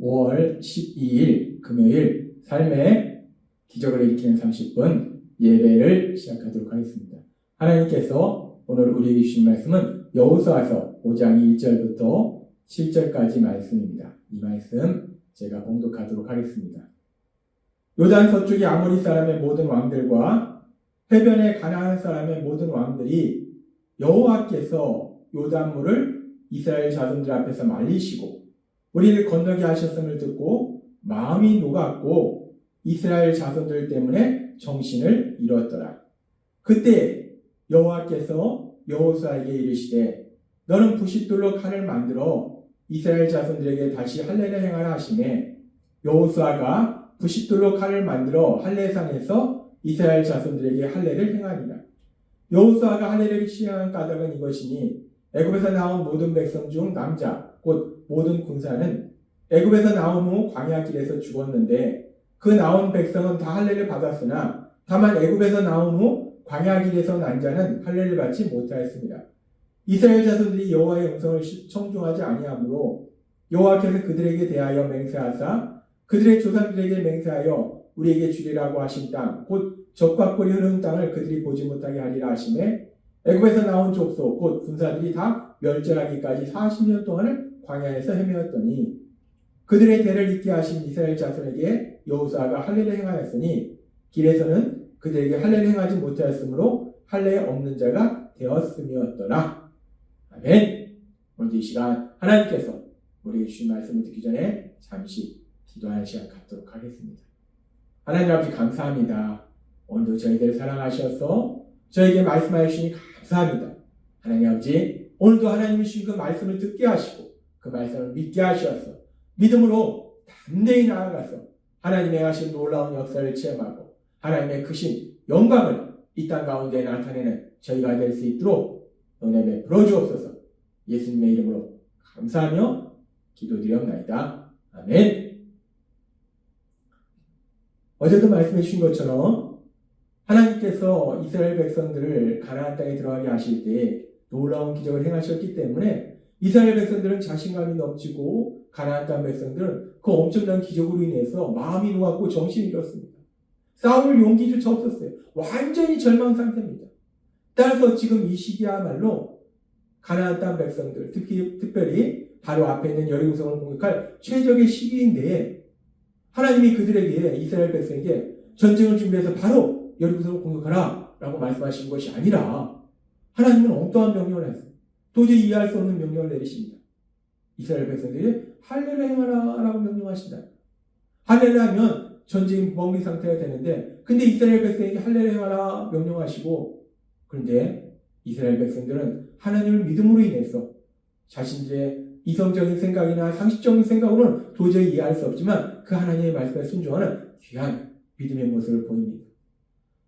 5월 12일 금요일 삶의 기적을 일으키는 30분 예배를 시작하도록 하겠습니다. 하나님께서 오늘 우리에게 주신 말씀은 여호수아서 5장 1절부터 7절까지 말씀입니다. 이 말씀 제가 봉독하도록 하겠습니다. 요단 서쪽의 아모리 사람의 모든 왕들과 해변의 가나안 사람의 모든 왕들이 여호와께서 요단물을 이스라엘 자손들 앞에서 말리시고 우리를 건너게 하셨음을 듣고 마음이 녹았고 이스라엘 자손들 때문에 정신을 잃었더라. 그때 여호와께서 여호수아에게 이르시되 너는 부싯돌로 칼을 만들어 이스라엘 자손들에게 다시 할례를 행하라 하시매 여호수아가 부싯돌로 칼을 만들어 할례산에서 이스라엘 자손들에게 할례를 행하니라. 여호수아가 할례를 시행한 까닭은 이것이니 애굽에서 나온 모든 백성 중 남자 곧 모든 군사는 애굽에서 나온 후 광야 길에서 죽었는데 그 나온 백성은 다 할례를 받았으나 다만 애굽에서 나온 후 광야 길에서 난 자는 할례를 받지 못하였습니다. 이스라엘 자손들이 여호와의 음성을 청중하지 아니하므로 여호와께서 그들에게 대하여 맹세하사 그들의 조상들에게 맹세하여 우리에게 주리라고 하신 땅 곧 적과 꿀이 흐르는 땅을 그들이 보지 못하게 하리라 하심에 애굽에서 나온 족속 곧 군사들이 다 멸절하기까지 40년 동안을 광야에서 헤매었더니 그들의 대를 잇게 하신 이스라엘 자손에게 여호수아가 할례를 행하였으니 길에서는 그들에게 할례를 행하지 못하였으므로 할례에 없는 자가 되었음이었더라. 아멘. 오늘 이 시간 하나님께서 우리에게 주신 말씀을 듣기 전에 잠시 기도하는 시간 갖도록 하겠습니다. 하나님 아버지 감사합니다. 오늘도 저희들을 사랑하셔서 저에게 말씀하여 주시니 감사합니다. 하나님 아버지 오늘도 하나님이 주신 그 말씀을 듣게 하시고 그 말씀을 믿게 하셔서 믿음으로 담대히 나아가서 하나님의 하신 놀라운 역사를 체험하고 하나님의 크신 영광을 이 땅 가운데 나타내는 저희가 될 수 있도록 은혜 베풀어 주옵소서. 예수님의 이름으로 감사하며 기도드리옵나이다. 아멘. 어제도 말씀해 주신 것처럼 하나님께서 이스라엘 백성들을 가나안 땅에 들어가게 하실 때 놀라운 기적을 행하셨기 때문에 이스라엘 백성들은 자신감이 넘치고 가나안 땅 백성들은 그 엄청난 기적으로 인해서 마음이 놓았고 정신이 잃었습니다. 싸울 용기조차 없었어요. 완전히 절망 상태입니다. 따라서 지금 이 시기야말로 가나안 땅 백성들, 특히 특별히 바로 앞에 있는 여리고성을 공격할 최적의 시기인데 하나님이 그들에게 이스라엘 백성에게 전쟁을 준비해서 바로 여리고성을 공격하라 라고 말씀하신 것이 아니라 하나님은 엉뚱한 명령을 했어요. 도저히 이해할 수 없는 명령을 내리십니다. 이스라엘 백성들이 할례를 행하라 라고 명령하신다. 할례를 하면 전쟁이 무방비 상태가 되는데 근데 이스라엘 백성에게 할례를 행하라 명령하시고 그런데 이스라엘 백성들은 하나님을 믿음으로 인해서 자신들의 이성적인 생각이나 상식적인 생각으로는 도저히 이해할 수 없지만 그 하나님의 말씀에 순종하는 귀한 믿음의 모습을 보입니다.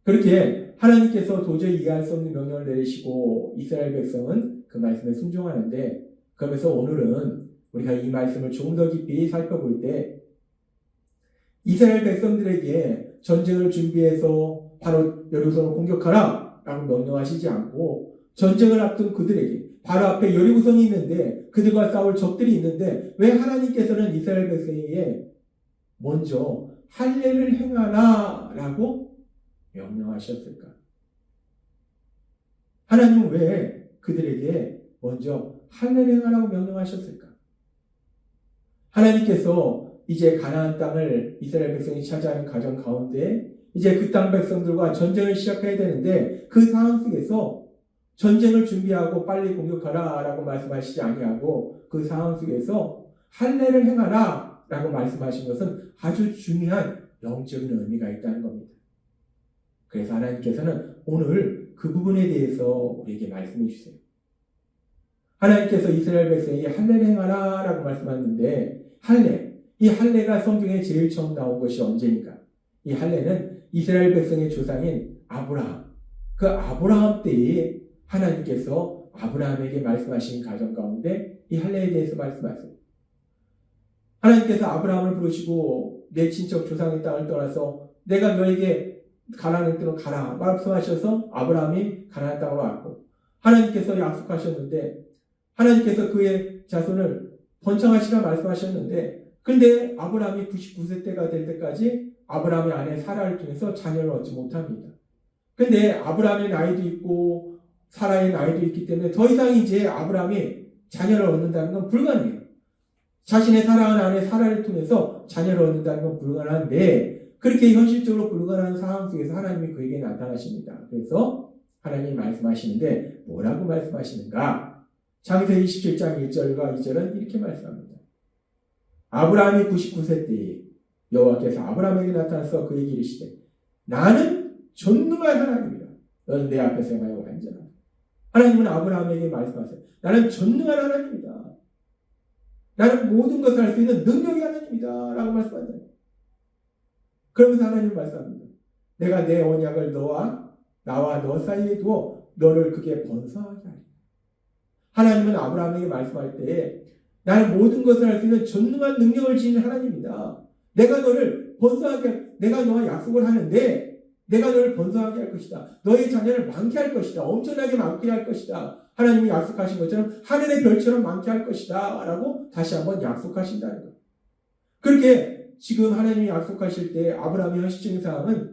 그렇게 하나님께서 도저히 이해할 수 없는 명령을 내리시고 이스라엘 백성은 그 말씀에 순종하는데 그러면서 오늘은 우리가 이 말씀을 조금 더 깊이 살펴볼 때 이스라엘 백성들에게 전쟁을 준비해서 바로 여리고성을 공격하라 라고 명령하시지 않고 전쟁을 앞둔 그들에게 바로 앞에 여리고성이 있는데 그들과 싸울 적들이 있는데 왜 하나님께서는 이스라엘 백성에게 먼저 할례를 행하라 라고 명령하셨을까? 하나님은 왜 그들에게 먼저 할례를 행하라고 명령하셨을까? 하나님께서 이제 가나안 땅을 이스라엘 백성이 차지하는 가정 가운데 이제 그 땅 백성들과 전쟁을 시작해야 되는데 그 상황 속에서 전쟁을 준비하고 빨리 공격하라라고 말씀하시지 아니하고 그 상황 속에서 할례를 행하라라고 말씀하신 것은 아주 중요한 영적인 의미가 있다는 겁니다. 그래서 하나님께서는 오늘 그 부분에 대해서 우리에게 말씀해 주세요. 하나님께서 이스라엘 백성에게 할례를 행하라 라고 말씀하셨는데 할례 이 할례가 성경에 제일 처음 나온 것이 언제입니까? 이 할례는 이스라엘 백성의 조상인 아브라함 그 아브라함 때에 하나님께서 아브라함에게 말씀하신 가정 가운데 이 할례에 대해서 말씀하세요. 하나님께서 아브라함을 부르시고 내 친척 조상의 땅을 떠나서 내가 너에게 가나안 땅으로 가라 말씀하셔서 아브라함이 가나안 땅으로 왔고 하나님께서 약속하셨는데 하나님께서 그의 자손을 번창하시라 말씀하셨는데 근데 아브라함이 99세 때가 될 때까지 아브라함의 아내 사라를 통해서 자녀를 얻지 못합니다. 근데 아브라함의 나이도 있고 사라의 나이도 있기 때문에 더 이상 이제 아브라함이 자녀를 얻는다는 건 불가능해요. 자신의 사랑하는 아내 사라를 통해서 자녀를 얻는다는 건 불가능한데 그렇게 현실적으로 불가능한 상황 속에서 하나님이 그에게 나타나십니다. 그래서 하나님이 말씀하시는데 뭐라고 말씀하시는가? 창세기 27장 1절과 2절은 이렇게 말씀합니다. 아브라함이 99세 때에 여호와께서 아브라함에게 나타나서 그에게 이르시되 나는 전능한 하나님이다. 너는 내 앞에서 행하여 완전하다. 하나님은 아브라함에게 말씀하세요. 나는 전능한 하나님이다. 나는 모든 것을 할 수 있는 능력이 하나님이다. 라고 말씀한다. 그러면서 하나님은 말씀합니다. 내가 내 언약을 너와 나와 너 사이에 두어 너를 그게 번성하게 하리라. 하나님은 아브라함에게 말씀할 때 나는 모든 것을 할 수 있는 전능한 능력을 지닌 하나님이다. 내가 너를 번성하게 할, 내가 너와 약속을 하는데 내가 너를 번성하게 할 것이다. 너의 자녀를 많게 할 것이다. 엄청나게 많게 할 것이다. 하나님이 약속하신 것처럼 하늘의 별처럼 많게 할 것이다. 라고 다시 한번 약속하신다는 거예요. 그렇게 지금 하나님이 약속하실 때 아브라함의 현실적인 상황은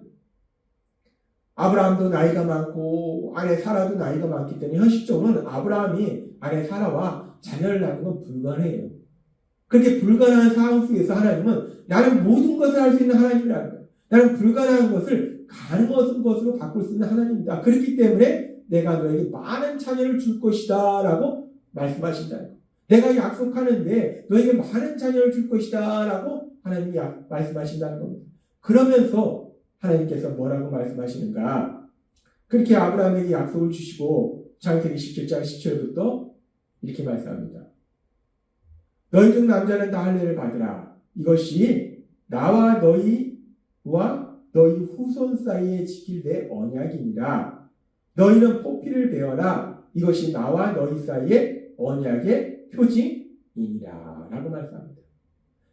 아브라함도 나이가 많고 아내 사라도 나이가 많기 때문에 현실적으로는 아브라함이 아내 사라와 자녀를 낳는 건 불가능해요. 그렇게 불가능한 상황 속에서 하나님은 나는 모든 것을 할 수 있는 하나님이라는 거예요. 나는 불가능한 것을 가능한 것으로 바꿀 수 있는 하나님이다. 그렇기 때문에 내가 너에게 많은 자녀를 줄 것이다. 라고 말씀하신다는 거예요. 내가 약속하는데 너에게 많은 자녀를 줄 것이다. 라고 하나님이 약- 말씀하신다는 겁니다. 그러면서 하나님께서 뭐라고 말씀하시는가? 그렇게 아브라함에게 약속을 주시고 창세기 17장 10절부터 이렇게 말씀합니다. 너희 중 남자는 다 할례를 받으라. 이것이 나와 너희와 너희 후손 사이에 지킬 내 언약이니라. 너희는 포피를 베어라. 이것이 나와 너희 사이에 언약의 표징이니라. 라고 말씀합니다.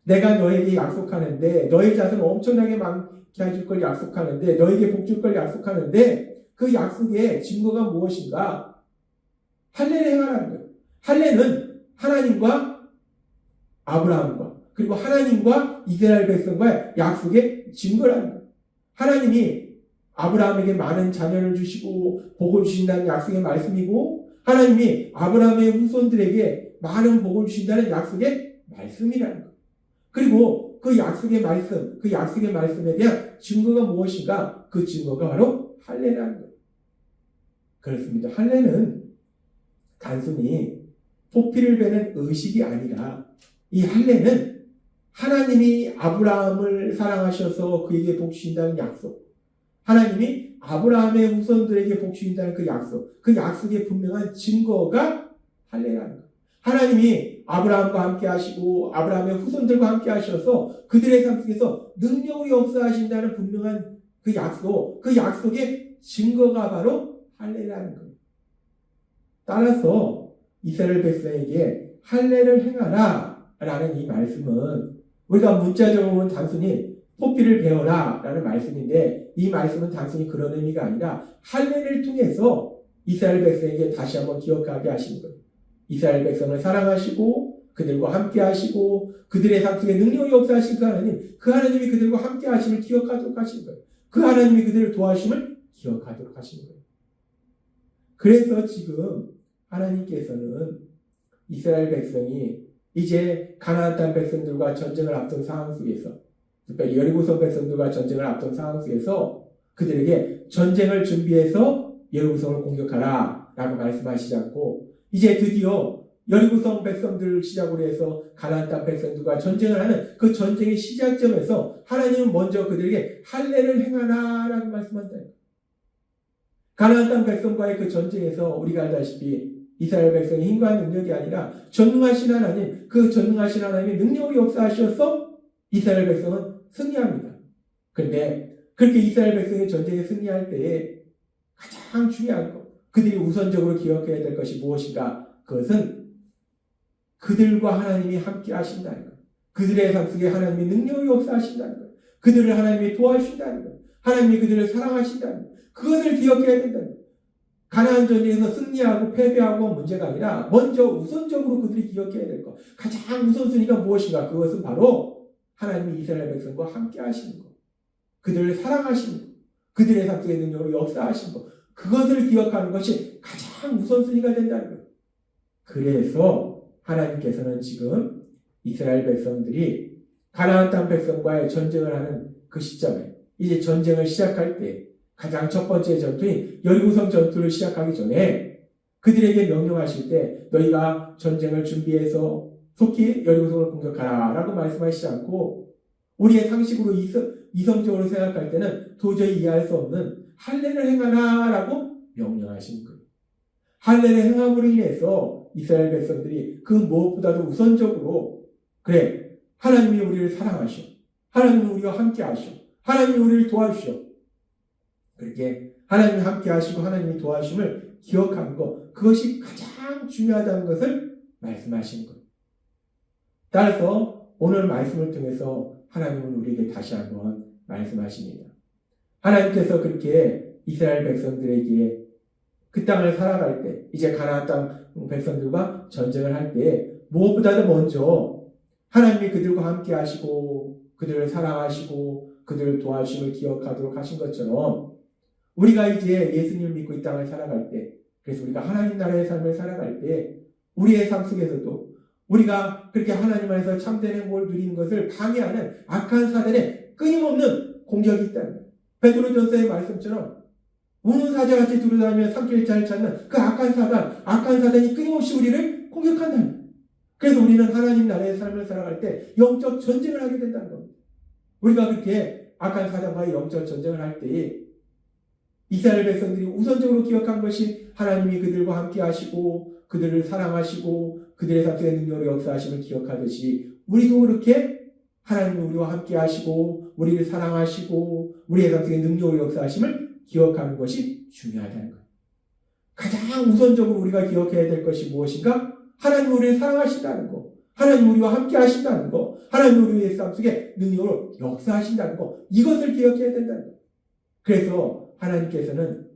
내가 너에게 약속하는데 너희 자손 엄청나게 많게 해줄 걸 약속하는데 너에게 복줄 걸 약속하는데 그 약속의 증거가 무엇인가? 할례를 행하라는 거예요. 할례는 하나님과 아브라함과 그리고 하나님과 이스라엘 백성과의 약속의 증거라는 거예요. 하나님이 아브라함에게 많은 자녀를 주시고 복을 주신다는 약속의 말씀이고 하나님이 아브라함의 후손들에게 많은 복을 주신다는 약속의 말씀이라는 거예요. 그리고 그 약속의 말씀, 그 약속의 말씀에 대한 증거가 무엇인가? 그 증거가 바로 할례라는 거예요. 그렇습니다. 할례는 단순히 포피를 베는 의식이 아니라 이 할례는 하나님이 아브라함을 사랑하셔서 그에게 복 주신다는 약속. 하나님이 아브라함의 후손들에게 복 주신다는 그 약속. 그 약속의 분명한 증거가 할례라는 거예요. 하나님이 아브라함과 함께 하시고 아브라함의 후손들과 함께 하셔서 그들의 삶 속에서 능력을 역사하신다는 분명한 그 약속, 그 약속의 증거가 바로 할례라는 거예요. 따라서 이스라엘 백성에게 할례를 행하라 라는 이 말씀은 우리가 문자적으로는 단순히 포피를 배워라 라는 말씀인데 이 말씀은 단순히 그런 의미가 아니라 할례를 통해서 이스라엘 백성에게 다시 한번 기억하게 하시는 거예요. 이스라엘 백성을 사랑하시고 그들과 함께 하시고 그들의 삶 속에 능력이 역사하신 그 하나님 그 하나님이 그들과 함께 하심을 기억하도록 하시는 거예요. 그 하나님이 그들을 도와심을 기억하도록 하시는 거예요. 그래서 지금 하나님께서는 이스라엘 백성이 이제 가나안 땅 백성들과 전쟁을 앞둔 상황 속에서 특별히 여리고성 백성들과 전쟁을 앞둔 상황 속에서 그들에게 전쟁을 준비해서 여리고성을 공격하라 라고 말씀하시지 않고 이제 드디어 여리고성 백성들을 시작으로 해서 가나안 땅 백성들과 전쟁을 하는 그 전쟁의 시작점에서 하나님은 먼저 그들에게 할례를 행하라라고 말씀한다. 가나안 땅 백성과의 그 전쟁에서 우리가 알다시피 이스라엘 백성의 힘과 능력이 아니라 전능하신 하나님, 그 전능하신 하나님의 능력이 역사하셔서 이스라엘 백성은 승리합니다. 그런데 그렇게 이스라엘 백성의 전쟁에 승리할 때에 가장 중요한 것, 그들이 우선적으로 기억해야 될 것이 무엇인가? 그것은 그들과 하나님이 함께 하신다는 것. 그들의 삶 속에 하나님의 능력이 역사하신다는 것. 그들을 하나님이 도와주신다는 것. 하나님이 그들을 사랑하신다는 것. 그것을 기억해야 된다는 것. 가나안 전쟁에서 승리하고 패배하고 문제가 아니라 먼저 우선적으로 그들이 기억해야 될 것. 가장 우선순위가 무엇인가? 그것은 바로 하나님이 이스라엘 백성과 함께 하시는 것. 그들을 사랑하시는 것. 그들의 삶속의 능력으로 역사하시는 것. 그것을 기억하는 것이 가장 우선순위가 된다는 것. 그래서 하나님께서는 지금 이스라엘 백성들이 가나안 땅 백성과의 전쟁을 하는 그 시점에 이제 전쟁을 시작할 때 가장 첫 번째 전투인 여리고성 전투를 시작하기 전에 그들에게 명령하실 때 너희가 전쟁을 준비해서 속히 여리고성을 공격하라 라고 말씀하시지 않고 우리의 상식으로 이성, 이성적으로 생각할 때는 도저히 이해할 수 없는 할례를 행하라라고 명령하신 거예요. 할례를 행함으로 인해서 이스라엘 백성들이 그 무엇보다도 우선적으로 그래 하나님이 우리를 사랑하셔 하나님이 우리와 함께 하셔 하나님이 우리를 도와주셔 그렇게 하나님이 함께 하시고 하나님이 도와주심을 기억하는 것 그것이 가장 중요하다는 것을 말씀하시는 거예요. 따라서 오늘 말씀을 통해서 하나님은 우리에게 다시 한번 말씀하십니다. 하나님께서 그렇게 이스라엘 백성들에게 그 땅을 살아갈 때, 이제 가나안 땅 백성들과 전쟁을 할 때, 무엇보다도 먼저 하나님이 그들과 함께 하시고, 그들을 사랑하시고, 그들을 도와주심을 기억하도록 하신 것처럼, 우리가 이제 예수님을 믿고 이 땅을 살아갈 때, 그래서 우리가 하나님 나라의 삶을 살아갈 때, 우리의 삶 속에서도 우리가 그렇게 하나님 안에서 참된 행복을 누리는 것을 방해하는 악한 사단의 끊임없는 공격이 있다는 거예요. 베드로전서의 말씀처럼 우는 사자같이 두루다니며 삼킬 자를 찾는 그 악한 사단, 악한 사단이 끊임없이 우리를 공격한다는 거예요. 그래서 우리는 하나님 나라의 삶을 살아갈 때 영적 전쟁을 하게 된다는 겁니다. 우리가 그렇게 악한 사단과의 영적 전쟁을 할 때에 이스라엘 백성들이 우선적으로 기억한 것이 하나님이 그들과 함께 하시고 그들을 사랑하시고 그들의 삶속에 능력으로 역사하심을 기억하듯이 우리도 그렇게 하나님이 우리와 함께 하시고 우리를 사랑하시고 우리의 삶속에 능력으로 역사하심을 기억하는 것이 중요하다는 것. 가장 우선적으로 우리가 기억해야 될 것이 무엇인가? 하나님 우리를 사랑하신다는 것. 하나님 우리와 함께 하신다는 것. 하나님 우리의 삶 속에 능력으로 역사하신다는 것. 이것을 기억해야 된다는 것. 그래서 하나님께서는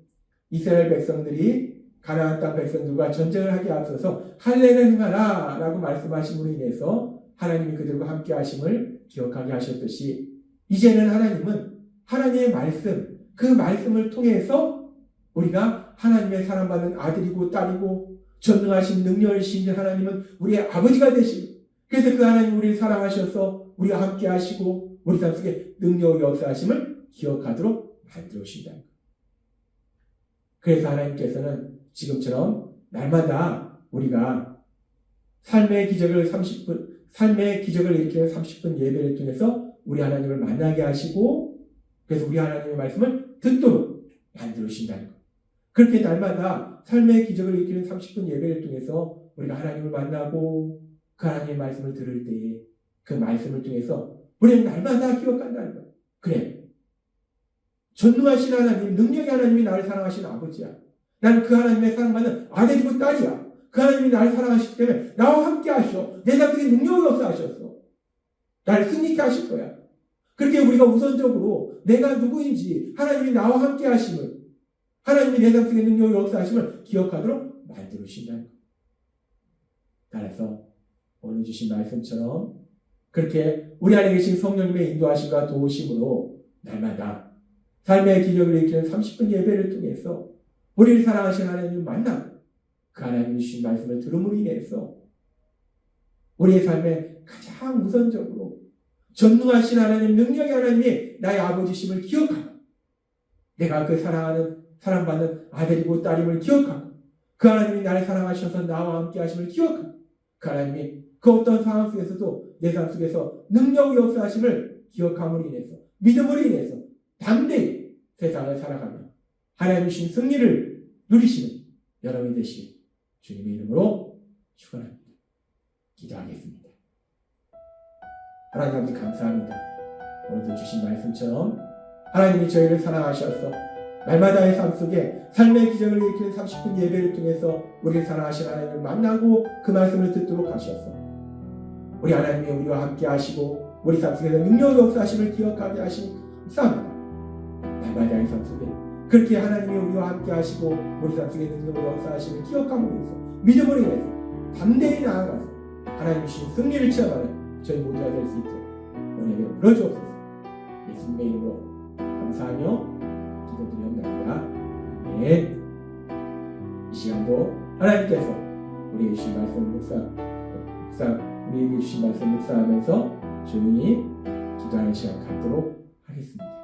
이스라엘 백성들이 가나안 땅 백성들과 전쟁을 하기 앞서서 할례를 행하라 라고 말씀하심으로 인해서 하나님이 그들과 함께 하심을 기억하게 하셨듯이 이제는 하나님은 하나님의 말씀 그 말씀을 통해서 우리가 하나님의 사랑받는 아들이고 딸이고 전능하신 능력을 신진 하나님은 우리의 아버지가 되시고 그래서 그 하나님 우리를 사랑하셔서 우리와 함께 하시고 우리 삶 속에 능력을 역사하심을 기억하도록 만들어 주신다. 그래서 하나님께서는 지금처럼 날마다 우리가 삶의 기적을 30분, 삶의 기적을 일으키는 30분 예배를 통해서 우리 하나님을 만나게 하시고 그래서 우리 하나님의 말씀을 듣도록 만들어 주신다는 것. 그렇게 날마다 삶의 기적을 일으키는 30분 예배를 통해서 우리가 하나님을 만나고 그 하나님의 말씀을 들을 때에 그 말씀을 통해서 우리는 날마다 기억한다는 것. 그래. 전능하신 하나님, 능력의 하나님이 나를 사랑하시는 아버지야. 나는 그 하나님의 사랑받는 아들이고 딸이야. 그 하나님이 나를 사랑하시기 때문에 나와 함께 하셔. 내 삶에 능력을 역사하셨어. 나를 승리케 하실 거야. 그렇게 우리가 우선적으로 내가 누구인지 하나님이 나와 함께 하심을 하나님이 내 삶속에 능력을 역사하심을 기억하도록 만들어 주신다는 것. 따라서 오늘 주신 말씀처럼 그렇게 우리 안에 계신 성령님의 인도하심과 도우심으로 날마다 삶의 기적을 일으키는 30분 예배를 통해서 우리를 사랑하신 하나님을 만나고 그 하나님 주신 말씀을 들음으로 인해서 우리의 삶에 가장 우선적으로 전능하신 하나님, 능력의 하나님이 나의 아버지심을 기억하고 내가 그 사랑하는, 사랑받는 아들이고 딸임을 기억하고 그 하나님이 나를 사랑하셔서 나와 함께 하심을 기억하고 그 하나님이 그 어떤 상황 속에서도 내 삶 속에서 능력 역사하심을 기억함으로 인해서 믿음으로 인해서 담대히 세상을 살아가며 하나님 주신 승리를 누리시는 여러분이 되시길 주님의 이름으로 축원합니다. 기도하겠습니다. 하나님 아버지 감사합니다. 오늘도 주신 말씀처럼 하나님이 저희를 사랑하셔서 날마다의 삶 속에 삶의 기적을 일으키는 30분 예배를 통해서 우리를 사랑하신 하나님을 만나고 그 말씀을 듣도록 하셔서 우리 하나님이 우리와 함께 하시고 우리 삶 속에서 능력을 역사하심을 기억하게 하시니 감사합니다. 날마다의 삶 속에 그렇게 하나님이 우리와 함께 하시고 우리 삶 속에 능력을 역사하시는 기억하고 있어. 믿음으로 인해서 담대히 나아가서 하나님 주신 승리를 체험하는 저희 모두가 될 수 있도록 은혜를 물어주옵소서. 예수님의 이름으로 감사하며 기도드리옵나이다. 아멘. 이 시간도 하나님께서 우리에게 주신 말씀 묵사, 묵사 우리에게 주신 말씀 묵상하면서 조용히 기도하는 시간 갖도록 하겠습니다.